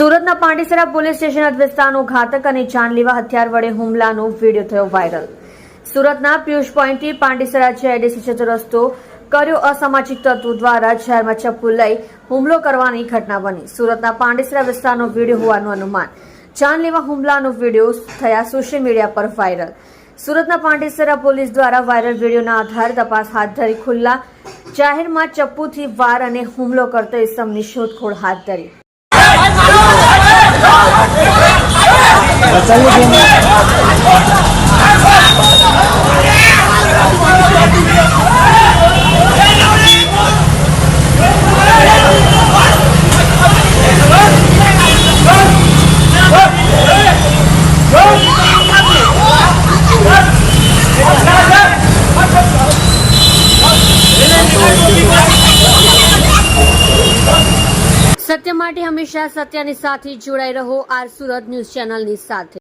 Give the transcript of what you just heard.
સુરતના Pandesara police station વિસ્તારનો ઘાતક અને જાનલેવા હથિયાર વડે હુમલાનો વીડિયો થયો વાયરલ. સુરતના પિયુષ પોઈન્ટથી પાંડેસરા જેડીસી જતો કર્યો અસામાજિક તત્વો દ્વારા જાહેરમાં ચપ્પુ લઈ હુમલો કરવાની ઘટના બની. સુરતના પાંડેસરા વિસ્તારનો વીડિયો હોવાનું અનુમાન. જાનલેવા હુમલાનો વીડિયો થયા સોશિયલ મીડિયા પર વાયરલ. સુરતના પાંડેસરા પોલીસ દ્વારા વાયરલ વિડીયોના આધારે તપાસ હાથ ધરી ખુલ્લા જાહેરમાં ચપ્પુથી વાર અને હુમલો કરતો ઇસમની શોધખોળ હાથ ધરી. સત્ય માટે હંમેશા સત્યની સાથે જોડાઈ રહો આર સુરત ન્યૂઝ ચેનલની સાથે.